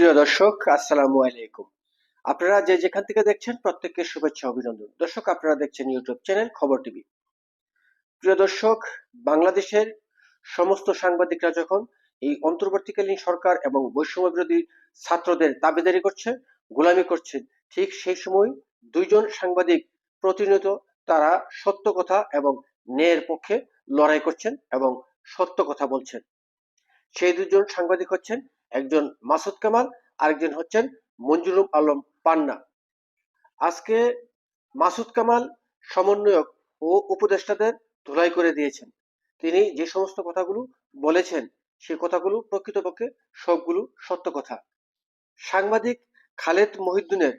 প্রিয় দর্শক, আসসালামু আলাইকুম। আপনারা যে যেখান থেকে দেখছেন, প্রত্যেককে শুভেচ্ছা, অভিনন্দন। দর্শক, আপনারা দেখছেন ইউটিউব চ্যানেল খবর টিভি। প্রিয় দর্শক, বাংলাদেশের সমস্ত সাংবাদিকরা যখন এই অন্তর্বর্তীকালীন সরকার এবং বৈষম্য বিরোধী ছাত্রদের দাবিদারি করছে, গোলামি করছে, ঠিক সেই সময় দুইজন সাংবাদিক প্রতিনিয়ত তারা সত্য কথা এবং ন্যায়ের পক্ষে লড়াই করছেন এবং সত্য কথা বলছেন। সেই দুজন সাংবাদিক হচ্ছেন একজন মাসুদ কামাল, আরেকজন হচ্ছেন মঞ্জুরুল আলম পান্না। আজকে মাসুদ কামাল সমন্বয়ক ও উপদেষ্টাদের ধুলাই করে দিয়েছেন। তিনি যে সমস্ত কথাগুলো বলেছেন সেই কথাগুলো প্রকৃতপক্ষে সবগুলো সত্য কথা। সাংবাদিক খালেদ মহিউদ্দিনের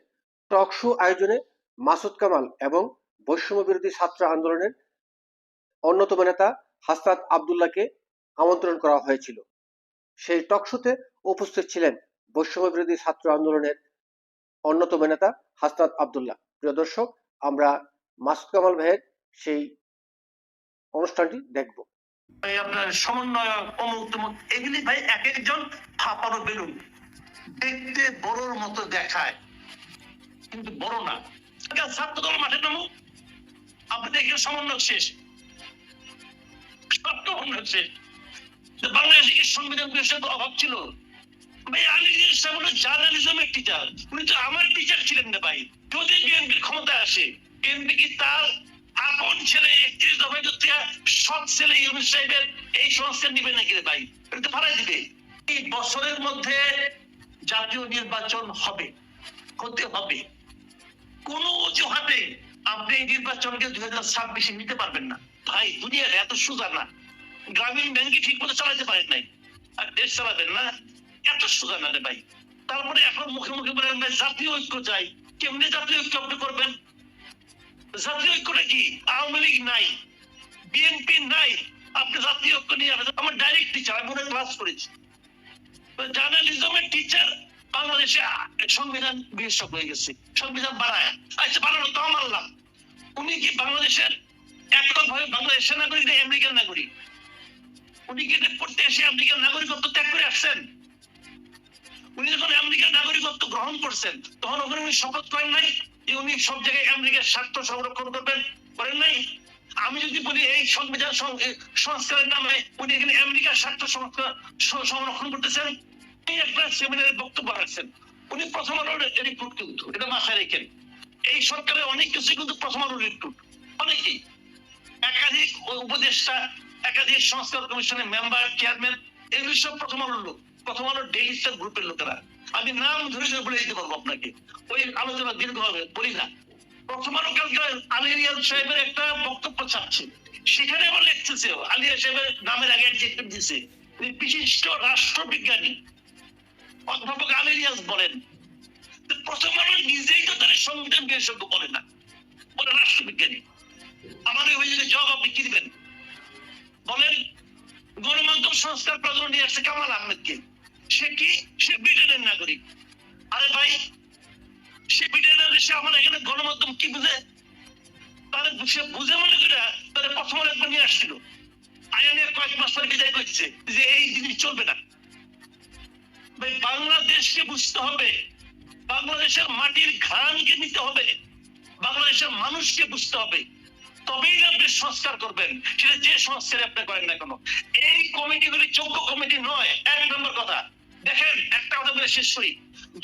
টক শো আয়োজনে মাসুদ কামাল এবং বৈষম্য বিরোধী ছাত্র আন্দোলনের অন্যতম নেতা হাসনাত আবদুল্লাহকে আমন্ত্রণ করা হয়েছিল। সেই টক শোতে উপস্থিত ছিলেন বৈষম্য বিরোধী ছাত্র আন্দোলনের অন্যতম নেতা হাসনাত আবদুল্লাহ। প্রিয় দর্শক আমরা মাসুদ কামাল ভাইয়ের সেই অনুষ্ঠানটি দেখব। আপনার সমন্বয়ক অমুক তমুক এগুলি ভাই এক একজন দেখতে বড়র মতো দেখায় কিন্তু বড় না। আচ্ছা, ছাত্র দল মাঠে নামুক আপনি দেখেন সমন্বয়ক শেষ। সব সমন্বয়ক শেষ। তো বাংলাদেশে কি সংবিধান পরিষদ অভাব ছিল। ভাই আলী ইসলাম হলো জার্নালিজমের টিচার উনি তো আমার টিচার ছিলেন না ভাই। যদি বিএনপির ক্ষমতা আসে বিএনপি কি তার আপন ছেলে একত্রিশ যুক্তিয়া সৎ ছেলে ইউনুস সাহেবের এই সংস্কার নিবে নাকি রে ভাই? এটা ফারাই দিবে। এই বছরের মধ্যে জাতীয় নির্বাচন হবে, হতে হবে। কোন অজুহাতে আপনি এই নির্বাচনকে দুই হাজার ছাব্বিশে নিতে পারবেন না। ভাই, দুনিয়ার এত সোজা না গ্রামীণ ব্যাংকে ঠিক মতো চালাতে পারেন নাই। আর দেশ চালাবেন না। এত সোজা না ভাই। তারপরে এখন মুখে মুখে বলেন, ভাই, জাতীয় ঐক্য চাই। কেমনি জাতীয় ঐক্য আপনি করবেন? জাতীয় ঐক্যটা কি? আওয়ামী লীগ নাই বিএনপি নাই। আপনি জাতীয় ঐক্য নিয়ে আসেন আমার ডাইরেক্ট টিচার আমি ওরা ক্লাস করেছি। জার্নালিজমের টিচার বাংলাদেশে সংবিধান বিশেষজ্ঞ হয়ে গেছে। সংবিধান বাড়ায়। আচ্ছা বানানো তো মানলাম উনি কি বাংলাদেশের একদম ভাবে বাংলাদেশের নাগরিক আমেরিকার নাগরিক? উনি কি পড়তে এসে আমেরিকার নাগরিকত্ব ত্যাগ করে আসছেন? উনি যখন আমেরিকার নাগরিকত্ব গ্রহণ করছেন, তখন ওখানে উনি শপথ করেন নাই যে উনি সব জায়গায় আমেরিকার স্বার্থ সংরক্ষণ করবেন। করেন নাই? আমি যদি বলি এই সংবিধান সংস্কারের নামে উনি এখানে আমেরিকার স্বার্থ সংরক্ষণ করতেছেন এই একটা সেমিনারে বক্তব্য রাখছেন। উনি প্রথম আলোর রিক্রুট কিন্তু, এটা মাথায় রেখেন। এই সরকারের অনেক কিছু কিন্তু প্রথম আলোর রিক্রুট অনেকেই। একাধিক উপদেষ্টা, একাধিক সংস্কার কমিশনের মেম্বার, চেয়ারম্যান, এগুলি সব প্রথম আলোর লোক। প্রথম আলোর ডেইলি স্টার গ্রুপের লোকেরা। আমি নাম ধরে ধরে বলে দিতে পারব আপনাকে। ওই আলোচনা দীর্ঘ হবে, বলি না। প্রথম আলো কালকে আলিরিয়াল সাহেবের একটা বক্তব্য চাচ্ছে সেখানে আবার লিখতেছে, আলিয়া সাহেবের নামের আগে অ্যাডজেক্টিভ দিছে বিশিষ্ট রাষ্ট্রবিজ্ঞানী। অধ্যাপক আলিরিয়াস বলেন প্রথম আলো নিজেই তো তার সংবিধান বিশেষজ্ঞ বলে না, বলে রাষ্ট্রবিজ্ঞানী। আমাদের ওই জায়গায় জবাব আপনি কি দিবেন? বলেন, গণমাধ্যম সংস্কার প্রধান নিয়ে আসছে কামাল আহমেদকে। সে কি? সে ব্রিটেনের নাগরিক। আরে ভাই, সে ব্রিটেনের সে আমার এখানে গণমাধ্যম কি বুঝে? সে বুঝে মনে করে প্রথম একবার নিয়ে আসছিল। কয়েক মাস পরে বিদায় করছে যে এই জিনিস চলবে না। ভাই, বাংলাদেশকে বুঝতে হবে। বাংলাদেশের মাটির ঘ্রাণকে নিতে হবে। বাংলাদেশের মানুষকে বুঝতে হবে। তবেই আপনি সংস্কার করবেন। সেটা যে সংস্কার আপনি করেন না কেন। এই কমিটিগুলি যোগ্য কমিটি নয়, এক নম্বর কথা। দেখেন, একটা কথা বলে শেষ করি।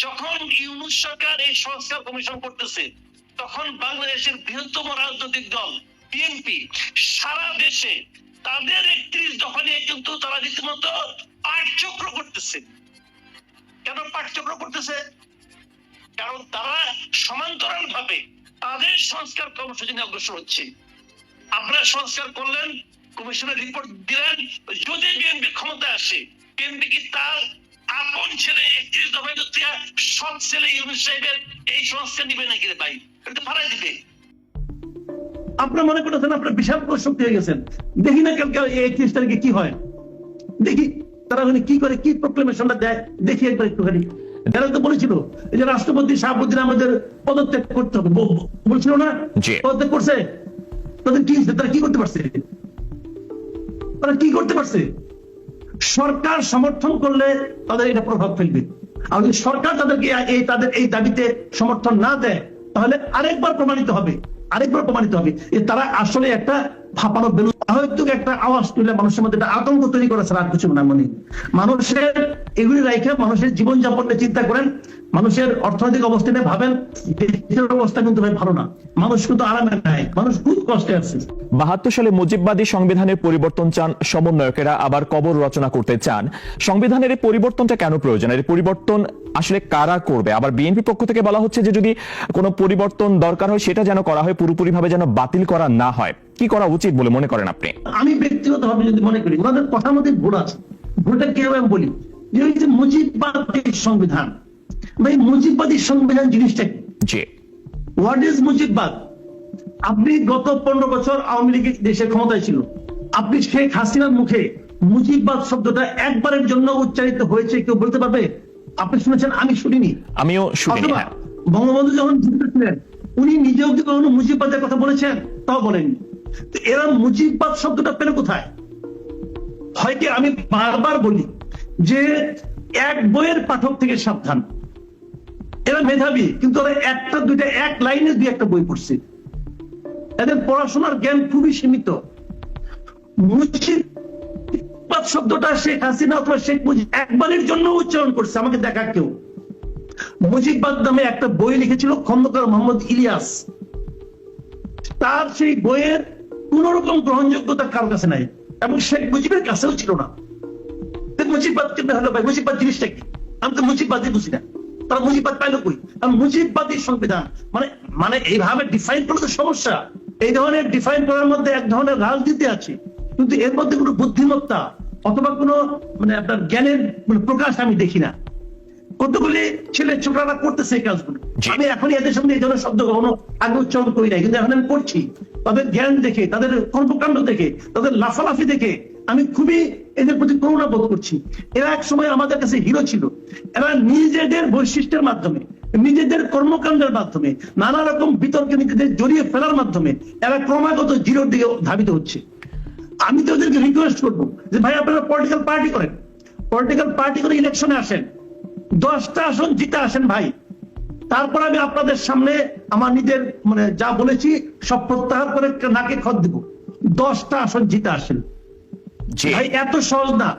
যখন ইউনুস সরকার এই সংস্কার কমিশন করতেছে, তখন বাংলাদেশের বৃহত্তম রাজনৈতিক দল, বিএনপি, সারা দেশে তাদের একত্রিশ দফা কিন্তু তারা রীতিমতো পাঠচক্র করতেছে। কেন পাঠচক্র করতেছে? কারণ তারা সমান্তরাল ভাবে তাদের সংস্কার কর্মসূচি নিয়ে অগ্রসর হচ্ছে। আপনারা সংস্কার করলেন, কমিশনের রিপোর্ট দিলেন, যদি বিএনপি ক্ষমতা আসে, বিএনপি কি তার আপন ছেলে একত্রিশ দফায় সৎ ছেলে ইউনুস সাহেবের এই সংস্কার নিবে নাকি রে ভাই? এটা ফারাই দিবে। আপনার মনে করতেছেন আপনার বিশাল শক্তি হয়ে গেছেন। দেখি না কালকে এই একত্রিশ তারিখে কি হয়। দেখি তারা ওখানে কি করে কি প্রক্লেমেশনটা দেয় দেখি একবার একটুখানি। এরা তো বলেছিল যে রাষ্ট্রপতি শাহাবুদ্দিন আমাদের পদত্যাগ করতে হবে। বলছিল না? জি। পদত্যাগ করছে? তাদের কি তারা কি করতে পারছে? তারা কি করতে পারছে? সরকার সমর্থন করলে তাদের এটা প্রভাব ফেলবে। আর যদি সরকার তাদেরকে এই তাদের এই দাবিতে সমর্থন না দেয়, তাহলে আরেকবার প্রমাণিত হবে। আরেকবার প্রমাণিত হবে তারা আসলে একটা ফাঁপানো বেলুন হয়তো একটা আওয়াজ তুলে মানুষের মধ্যে একটা আতঙ্ক তৈরি করেছে, আর কিছু না মনে মানুষের এগুলি রাইখে মানুষের জীবনযাপন নিয়ে চিন্তা করেন, মানুষের অর্থনৈতিক অবস্থা নিয়ে ভাবেন, দেশের অবস্থা কিন্তু ভাই ভালো না। মানুষ কিন্তু আরামে নাই, মানুষ খুব কষ্টে আছে। বাহাত্তর সালে মুজিববাদী সংবিধানের পরিবর্তন চান সমন্বয়কেরা, আবার কবর রচনা করতে চান। সংবিধানের এই পরিবর্তনটা কেন প্রয়োজন? এর পরিবর্তন আসলে কারা করবে? আবার বিএনপি পক্ষ থেকে বলা হচ্ছে যে যদি কোনো পরিবর্তন দরকার হয় সেটা যেন করা হয় পুরোপুরিভাবে যেন বাতিল করা না হয়। কি করা উচিত বলে মনে করেন আপনি? আমি ব্যক্তিগত ভাবে যদি মনে করি ওনাদের কথার মধ্যে ভুল আছে। ভুলটা কীভাবে আমি বলি। যে ওই যে মুজিববাদী সংবিধান ভাই মুজিববাদী সংবিধান জিনিসটা কি? জি। What is Mujibbad? আপনি গত পনেরো বছর আওয়ামী লীগ দেশের ক্ষমতায় ছিল। আপনি শেখ হাসিনার মুখে মুজিববাদ শব্দটা একবারের জন্য উচ্চারিত হয়েছে কেউ বলতে পারবে? আপনি শুনেছেন আমি শুনিনি। আমিও শুনিনি হ্যাঁ। বঙ্গবন্ধু যখন জীবিত ছিলেন উনি নিজেও কি কখনো মুজিববাদের কথা বলেছেন? তাও বলেননি। তো এরা মুজিববাদ শব্দটা পেল কোথায়? হয় কি আমি বারবার বলি যে এক বইয়ের পাঠক থেকে সাবধান। এরা মেধাবী কিন্তু ওরা একটা দুইটা এক লাইনে দুই একটা বই পড়ছে। এদের পড়াশোনার জ্ঞান খুবই সীমিত। মুজিববাদ শব্দটা শেখ হাসিনা অথবা শেখ মুজিব একবারের জন্য উচ্চারণ করছে, আমাকে দেখা কেউ। মুজিববাদ নামে একটা বই লিখেছিল খন্দকার মোহাম্মদ ইলিয়াস। তার সেই বইয়ের কোন রকম গ্রহণযোগ্যতা কারোর কাছে নাই, এবং শেখ মুজিবের কাছেও ছিল না। মুজিববাদ হলো ভাই? মুজিববাদ জিনিসটা কি? আমি তো মুজিববাদই বুঝি না। তারা মুজিববাদ পাইলো কই? মুজিববাদী সংবিধান। মানে মানে এইভাবে ডিফাইন করলে তো সমস্যা। এই ধরনের ডিফাইন করার মধ্যে এক ধরনের রাজনীতি আছে। কিন্তু এর মধ্যে কোনো বুদ্ধিমত্তা অথবা কোনো মানে আপনার জ্ঞানের প্রকাশ আমি দেখি না। কতগুলি ছেলে ছোটরা করতেছে এই কাজগুলো। আমি এখন এদের সঙ্গে এই ধরনের শব্দ কখনো আগে উচ্চারণ করি নাই কিন্তু এখন আমি করছি তাদের জ্ঞান দেখে তাদের কর্মকাণ্ড দেখে তাদের লাফালাফি দেখে আমি খুবই এদের প্রতি করুণা বোধ করছি। এরা এক সময় আমাদের কাছে হিরো ছিল। এরা নিজেদের বৈশিষ্ট্যের মাধ্যমে নিজেদের কর্মকাণ্ডের মাধ্যমে নানা রকম বিতর্কে নিজেদের জড়িয়ে ফেলার মাধ্যমে এরা ক্রমাগত জিরোর দিকে ধাবিত হচ্ছে। আমি তো ওদেরকে রিকোয়েস্ট করব যে ভাই আপনারা পলিটিক্যাল পার্টি করেন। পলিটিক্যাল পার্টি করে ইলেকশনে আসেন। দশটা আসন জিতে আসেন ভাই। তারপর আমি আপনাদের সামনে আমার নিজের মানে যা বলেছি সব প্রত্যাহার করে নাকে খত দিব। দশটা আসন জিতে আসেন। ভাই এত সহজ না।